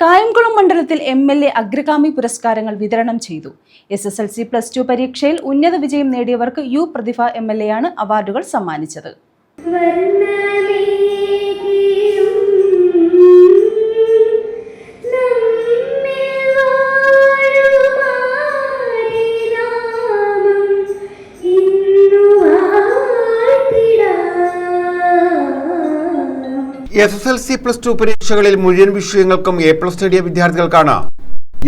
കായംകുളം മണ്ഡലത്തിൽ M L A അഗ്രഗാമി പുരസ്കാരങ്ങൾ വിതരണം ചെയ്തു. S S L C plus two പരീക്ഷയിൽ ഉന്നത വിജയം നേടിയവർക്ക് U Prathibha M L A ആണ് അവാർഡുകൾ സമ്മാനിച്ചത്. S S L C plus two പരീക്ഷകളിൽ മുഴുവൻ വിഷയങ്ങൾക്കും എ പ്ലസ് നേടിയ വിദ്യാർത്ഥികൾക്കാണ്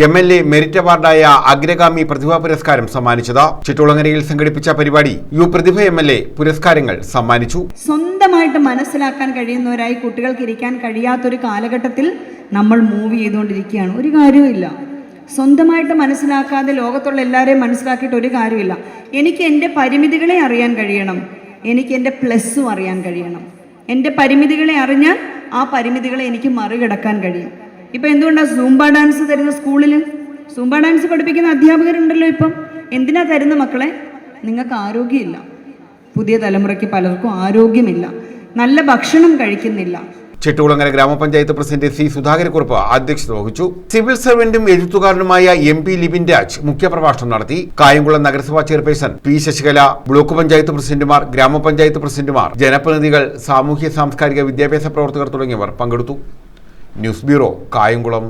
എം എൽ എ മെറിറ്റ് അവാർഡായ അഗ്രഗാമി പ്രതിഭാ പുരസ്കാരം സമ്മാനിച്ചത്. ചിറ്റുളങ്ങരയിൽ സംഘടിപ്പിച്ച പരിപാടി U Prathibha M L A പുരസ്കാരങ്ങൾ സമ്മാനിച്ചു. സ്വന്തമായിട്ട് മനസ്സിലാക്കാൻ കഴിയുന്നവരായി കുട്ടികൾക്ക് ഇരിക്കാൻ കഴിയാത്തൊരു കാലഘട്ടത്തിൽ നമ്മൾ മൂവ് ചെയ്തുകൊണ്ടിരിക്കുകയാണ്. ഒരു കാര്യവുമില്ല. സ്വന്തമായിട്ട് മനസ്സിലാക്കാതെ ലോകത്തുള്ള എല്ലാവരെയും മനസ്സിലാക്കിയിട്ട് ഒരു കാര്യമില്ല എനിക്ക് എന്റെ പരിമിതികളെ അറിയാൻ കഴിയണം. എനിക്ക് എന്റെ പ്ലസ്സും അറിയാൻ കഴിയണം. എന്റെ പരിമിതികളെ അറിഞ്ഞാൽ ആ പരിമിതികളെ എനിക്ക് മറികടക്കാൻ കഴിയും. ഇപ്പം എന്തുകൊണ്ടാണ് സൂംബ ഡാൻസ് തരുന്ന സ്കൂളിൽ? സൂംബ ഡാൻസ് പഠിപ്പിക്കുന്ന അധ്യാപകരുണ്ടല്ലോ ഇപ്പം. എന്തിനാ തരുന്ന മക്കളെ? നിങ്ങൾക്ക് ആരോഗ്യമില്ല. പുതിയ തലമുറയ്ക്ക് പലർക്കും ആരോഗ്യമില്ല. നല്ല ഭക്ഷണം കഴിക്കുന്നില്ല. ചിറ്റൂളങ്ങര ഗ്രാമപഞ്ചായത്ത് പ്രസിഡന്റ് സി സുധാകരക്കുറുപ്പ് അധ്യക്ഷത വഹിച്ചു. സിവിൽ സർവന്റും എഴുത്തുകാരനുമായ എം പി ലിബിൻ രാജ് മുഖ്യപ്രഭാഷണം നടത്തി. കായംകുളം നഗരസഭാ chairperson P Sasikala block panchayat പ്രസിഡന്റുമാർ ഗ്രാമപഞ്ചായത്ത് പ്രസിഡന്റുമാർ ജനപ്രതിനിധികൾ സാമൂഹ്യ സാംസ്കാരിക വിദ്യാഭ്യാസ പ്രവർത്തകർ തുടങ്ങിയവർ പങ്കെടുത്തു. News bureau Kayamkulam.